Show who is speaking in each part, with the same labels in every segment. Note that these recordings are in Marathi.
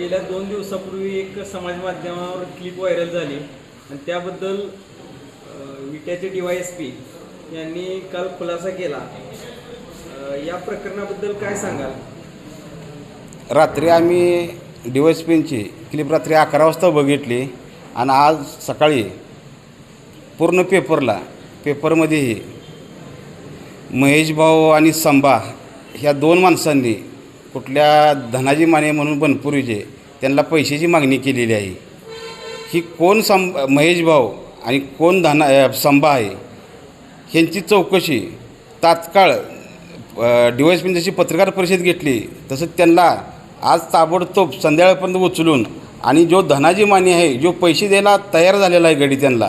Speaker 1: गेल्या दोन दिवसापूर्वी एक समाज माध्यमावर क्लिप व्हायरल झाली. आणि त्याबद्दल विट्याचे डी वाय एस पी यांनी काल खुलासा केला. या प्रकरणाबद्दल काय सांगाल?
Speaker 2: रात्री आम्ही डी वाय एस पींची क्लिप रात्री अकरा वाजता बघितली. आणि आज सकाळी पूर्ण पेपरला पेपरमध्येही महेश भाऊ आणि संभा ह्या दोन माणसांनी कुठल्या धनाजी माने म्हणून बनपुरीचे त्यांना पैशाची मागणी केलेली आहे. ही कोण सं महेश भाऊ आणि कोण धना संभा आहे ह्यांची चौकशी तात्काळ डी वाय पीने जशी पत्रकार परिषद घेतली तसं त्यांना आज ताबडतोब संध्याकाळपर्यंत उचलून आणि जो धनाजी माने आहे जो पैसे द्यायला तयार झालेला आहे गडी त्यांना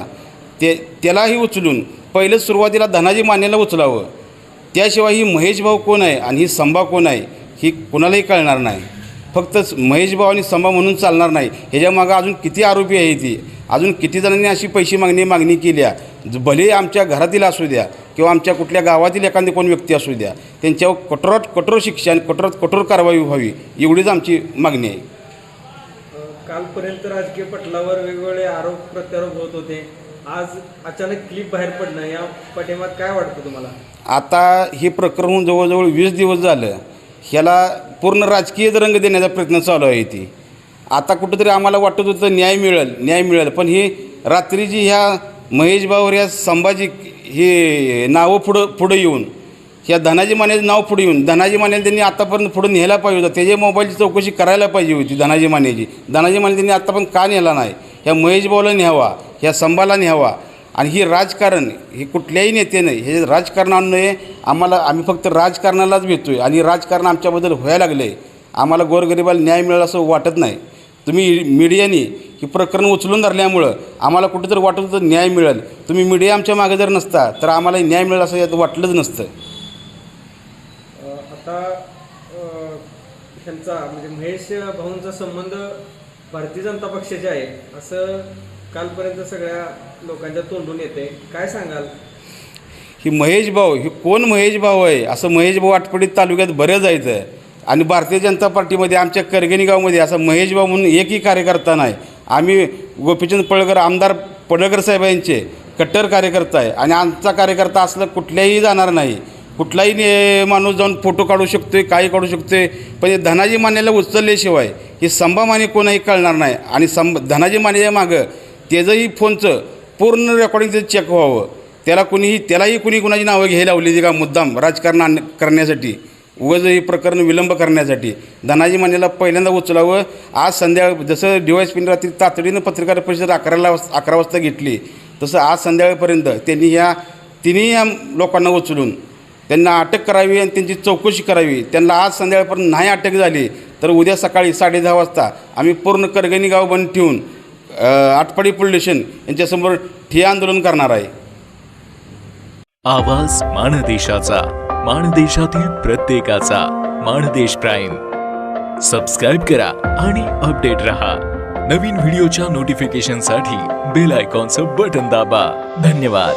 Speaker 2: ते त्यालाही उचलून पहिलं सुरुवातीला धनाजी मानेला उचलावं. त्याशिवाय ही महेश भाऊ कोण आहे आणि ही संभा कोण आहे ही कुणालाही कळणार नाही. फक्त महेश भाऊ आणि संभा म्हणून चालणार नाही. ह्याच्या मागं अजून किती आरोपी आहे ती? अजून किती जणांनी अशी पैसे मागणी मागणी केल्या ज- भले आमच्या घरातील असू द्या किंवा आमच्या कुठल्या गावातील एखादी कोण व्यक्ती असू द्या त्यांच्यावर कठोरात कठोर शिक्षा आणि कठोरात कठोर कारवाई व्हावी एवढीच आमची मागणी आहे.
Speaker 1: कालपर्यंत राजकीय पटलावर वेगवेगळे आरोप प्रत्यारोप होत होते. आज अचानक क्लिप बाहेर पडणं या पाठिंबात काय वाटतं तुम्हाला?
Speaker 2: आता हे प्रकरण होऊन जवळजवळ वीस दिवस झालं. ह्याला पूर्ण राजकीय रंग देण्याचा प्रयत्न चालू आहे ती आता कुठंतरी आम्हाला वाटत होतं न्याय मिळेल न्याय मिळेल पण ही रात्री जी ह्या महेश भाऊर या संभाजी हे नावं पुढं पुढं येऊन ह्या धनाजी मानेचं नाव पुढे येऊन धनाजी मानेला त्यांनी आतापर्यंत पुढं न्यायला पाहिजे होतं. त्याच्या मोबाईलची चौकशी करायला पाहिजे होती धनाजी मानेची. धनाजी माने त्यांनी आत्तापर्यंत का नेला नाही? ह्या महेश भाऊला न्यावा ह्या संभाला न्यावा आणि हे राजकारण हे कुठल्याही नेत्याने हे राजकारण नये आम्हाला आम्ही फक्त राजकारणालाच भेटतो आहे आणि राजकारण आमच्याबद्दल व्हायला लागलं आहे आम्हाला गोरगरिबाला न्याय मिळाला असं वाटत नाही. तुम्ही मीडियाने ही प्रकरण उचलून धरल्यामुळं आम्हाला कुठेतरी वाटत होतं न्याय मिळेल. तुम्ही मीडिया आमच्या मागे जर नसता तर आम्हाला न्याय मिळेल असं यात वाटलंच नसतं.
Speaker 1: आता त्यांचा ह्यांचा म्हणजे महेश भाऊंचा संबंध भारतीय जनता पक्षाचे आहे. असं कालपर्यंत सगळ्या लोकांच्या तोंडून येते. काय सांगाल?
Speaker 2: ही महेश भाऊ ही कोण महेश भाऊ आहे? असं महेश भाऊ आटपडीत तालुक्यात बरं जायचं आणि भारतीय जनता पार्टीमध्ये आमच्या करगणी गावमध्ये असं महेश भाऊ म्हणून एकही कार्यकर्ता नाही. आम्ही गोपीचंद पळकर आमदार पडळकर साहेब यांचे कट्टर कार्यकर्ता आहे. आणि आमचा कार्यकर्ता असलं कुठल्याही जाणार नाही. कुठलाही ने माणूस जाऊन फोटो काढू शकतोय काही काढू शकतोय. पण धनाजी मानेला उचलल्याशिवाय हे संभा माने कोणाही कळणार नाही. आणि संभ धनाजी मानेच्या मागं त्याचंही फोनचं पूर्ण रेकॉर्डिंग चेक व्हावं. त्याला कुणीही त्यालाही कुणी कुणाची नावं घ्यायला लावली का? मुद्दाम राजकारण आण करण्यासाठी उगाच हे प्रकरण विलंब करण्यासाठी. धनाजी मानेला पहिल्यांदा उचलावं. आज संध्याकाळ जसं डी वाय रात्री तातडीनं पत्रकार परिषद अकराला वाज- अकरा वाजता घेतली तसं आज संध्याकाळपर्यंत त्यांनी ह्या तिन्ही या लोकांना उचलून त्यांना अटक करावी आणि त्यांची चौकशी करावी. त्यांना आज संध्याकाळपर्यंत नाही अटक झाली तर उद्या सकाळी साडे दहा वाजता आम्ही पूर्ण करगणी गाव बंद ठेवून आटपाडी पोलीस स्टेशन यांच्यासमोर ठिय्या आंदोलन करणार आहे.
Speaker 3: आवाज माणदेशाचा माणदेशातील प्रत्येकाचा माणदेश प्राईम. सबस्क्राईब करा आणि अपडेट रहा. नवीन व्हिडिओच्या नोटिफिकेशनसाठी बेल आयकॉनचं बटन दाबा. धन्यवाद.